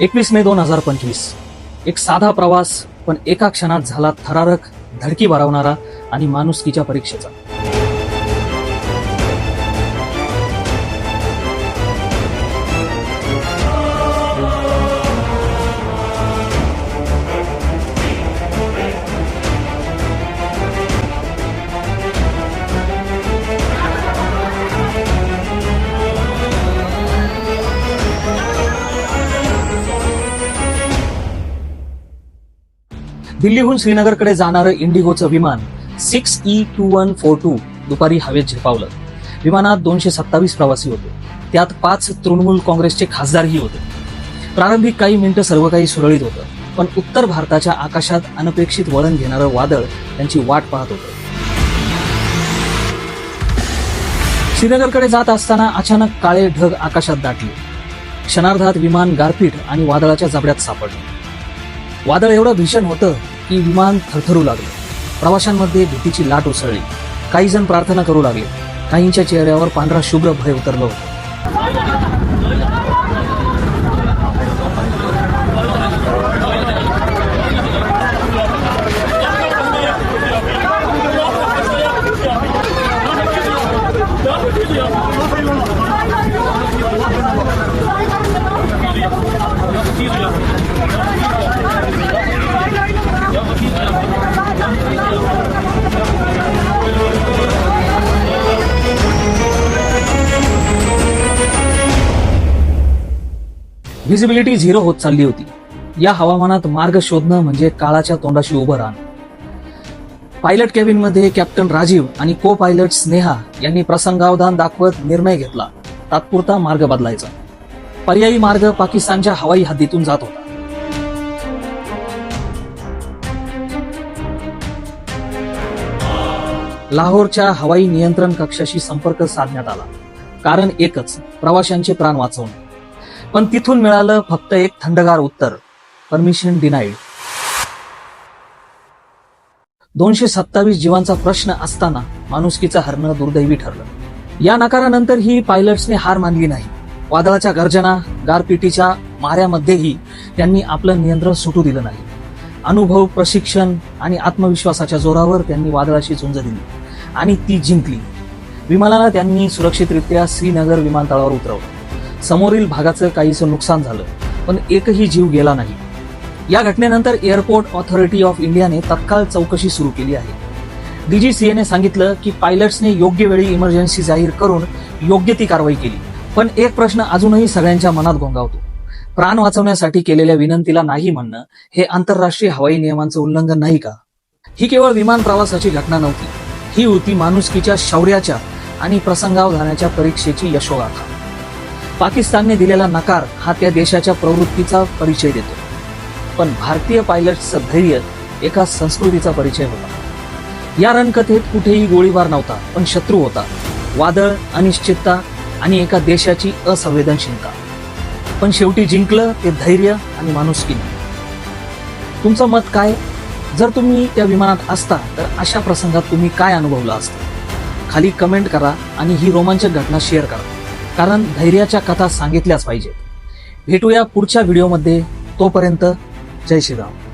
एकवीस मे दोन हजार पंचवीस. एक साधा प्रवास पण एका क्षणात झाला थरारक धडकी भरवणारा आणि माणुसकीच्या परीक्षेचा. दिल्लीहून श्रीनगरकडे जाणारं इंडिगोचं विमान six E two one four two दुपारी हवेत झेपावलं. विमानात दोनशे सत्तावीस प्रवासी होते. त्यात पाच तृणमूल काँग्रेसचे खासदारही होते. प्रारंभिक काही मिनिटं सर्व काही सुरळीत होतं. पण उत्तर भारताच्या आकाशात अनपेक्षित वळण घेणारं वादळ त्यांची वाट पाहत होतं. श्रीनगरकडे जात असताना अचानक काळे ढग आकाशात दाटले. क्षणार्धात विमान गारपीट आणि वादळाच्या जबड्यात सापडले. वादळ एवढं भीषण होतं की विमान थरथरू लागलं. प्रवाशांमध्ये भीतीची लाट उसळली. काही जण प्रार्थना करू लागले. काहींच्या चेहऱ्यावर पांढरा शुभ्र भय उतरलं होतं. व्हिजिबिलिटी झिरो होत चालली होती. या हवामानात मार्ग शोधणं म्हणजे काळाच्या तोंडाशी उभं राहणं. पायलट केबिनमध्ये कॅप्टन राजीव आणि को पायलट स्नेहा यांनी प्रसंगावधान दाखवत निर्णय घेतला. तात्पुरता मार्ग बदलायचा. पर्यायी मार्ग पाकिस्तानच्या हवाई हद्दीतून जात होता. लाहोरच्या हवाई नियंत्रण कक्षाशी संपर्क साधण्यात आला. कारण एकच प्रवाशांचे प्राण वाचवणे. पण तिथून मिळालं फक्त एक थंडगार उत्तर. परमिशन डिनाईड दोनशे सत्तावीस जीवांचा प्रश्न असताना माणुसकीचं हरणं दुर्दैवी ठरलं. या नकारानंतर ही पायलट्सने हार मानली नाही. वादळाच्या गर्जना गारपिटीच्या माऱ्यामध्येही त्यांनी आपलं नियंत्रण सुटू दिलं नाही. अनुभव प्रशिक्षण आणि आत्मविश्वासाच्या जोरावर त्यांनी वादळाशी झुंज दिली आणि ती जिंकली. विमानाला त्यांनी सुरक्षितरित्या श्रीनगर विमानतळावर उतरवलं. समोरील भागाचं काहीसं नुकसान झालं पण एकही जीव गेला नाही. या घटनेनंतर एअरपोर्ट ऑथॉरिटी ऑफ इंडियाने तत्काळ चौकशी सुरू केली आहे. डीजीसीएने सांगितलं की पायलट्सने योग्य वेळी इमर्जन्सी जाहीर करून योग्य ती कारवाई केली पण एक प्रश्न अजूनही सगळ्यांच्या मनात गोंगावतो. प्राण वाचवण्यासाठी केलेल्या विनंतीला नाही म्हणणं हे आंतरराष्ट्रीय हवाई नियमांचं उल्लंघन नाही का? ही केवळ विमान प्रवासाची घटना नव्हती ही होती माणुसकीच्या शौर्याच्या आणि प्रसंगावधानाच्या परीक्षेची यशोगाथा. पाकिस्तानने दिलेला नकार हा त्या देशाच्या प्रवृत्तीचा परिचय देतो. पण भारतीय पायलटचं धैर्य एका संस्कृतीचा परिचय होता. या रणकथेत कुठेही गोळीबार नव्हता पण शत्रू होता. वादळ अनिश्चितता आणि एका देशाची असंवेदनशीलता. पण शेवटी जिंकलं ते धैर्य आणि माणुसकीने. तुमचं मत काय? जर तुम्ही त्या विमानात असता तर अशा प्रसंगात तुम्ही काय अनुभवलं असतं? खाली कमेंट करा आणि ही रोमांचक घटना शेअर करा. कारण धैर्याच्या कथा सांगितल्याच पाहिजेत. भेटूया पुढच्या व्हिडिओमध्ये तोपर्यंत जय श्रीराम.